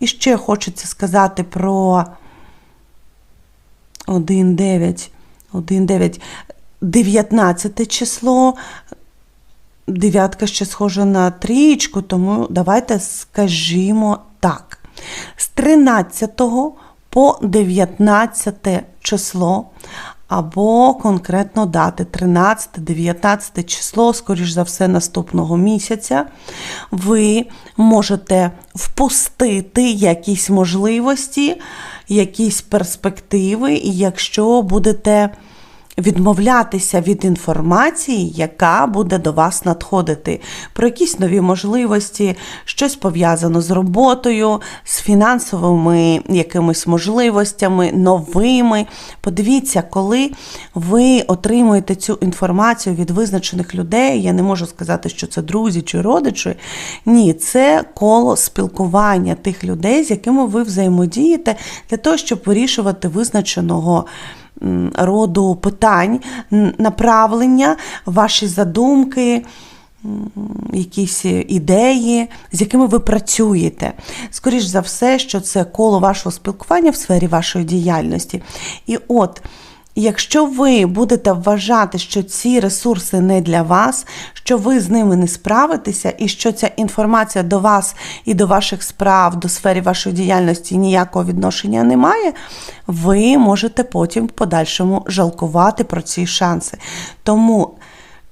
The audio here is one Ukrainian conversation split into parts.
І ще хочеться сказати про 1,9, 1,9, 19 число. Дев'ятка ще схожа на трієчку, тому давайте скажімо так. З 13 по 19 число, або конкретно дати 13-19 число, скоріш за все, наступного місяця, ви можете впустити якісь можливості, якісь перспективи, і якщо будете відмовлятися від інформації, яка буде до вас надходити, про якісь нові можливості, щось пов'язано з роботою, з фінансовими якимись можливостями, новими. Подивіться, коли ви отримуєте цю інформацію від визначених людей, я не можу сказати, що це друзі чи родичі. Ні, це коло спілкування тих людей, з якими ви взаємодієте, для того, щоб вирішувати визначеного роду питань, направлення, ваші задумки. Якісь ідеї, з якими ви працюєте. Скоріш за все, що це коло вашого спілкування в сфері вашої діяльності. І от, якщо ви будете вважати, що ці ресурси не для вас, що ви з ними не справитеся, і що ця інформація до вас і до ваших справ, до сфери вашої діяльності ніякого відношення не має, ви можете потім в подальшому жалкувати про ці шанси. Тому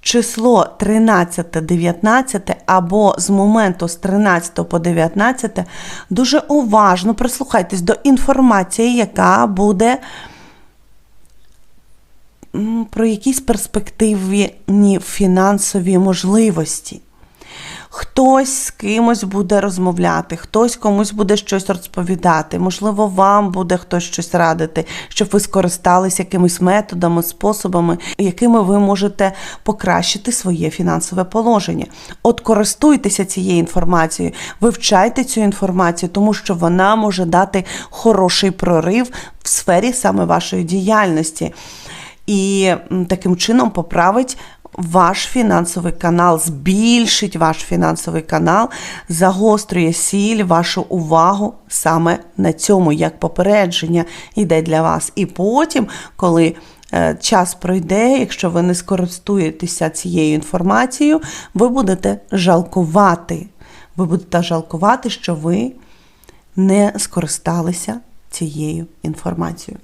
число 13-19 або з моменту з 13 по 19 дуже уважно прислухайтесь до інформації, яка буде про якісь перспективні фінансові можливості. Хтось з кимось буде розмовляти, хтось комусь буде щось розповідати. Можливо, вам буде хтось щось радити, щоб ви скористались якимись методами, способами, якими ви можете покращити своє фінансове положення. От користуйтеся цією інформацією, вивчайте цю інформацію, тому що вона може дати хороший прорив в сфері саме вашої діяльності. І таким чином поправить ваш фінансовий канал, збільшить ваш фінансовий канал, загострює сіль, вашу увагу саме на цьому, як попередження йде для вас. І потім, коли е, час пройде, якщо ви не скористуєтеся цією інформацією, ви будете жалкувати. Ви будете жалкувати, що ви не скористалися цією інформацією.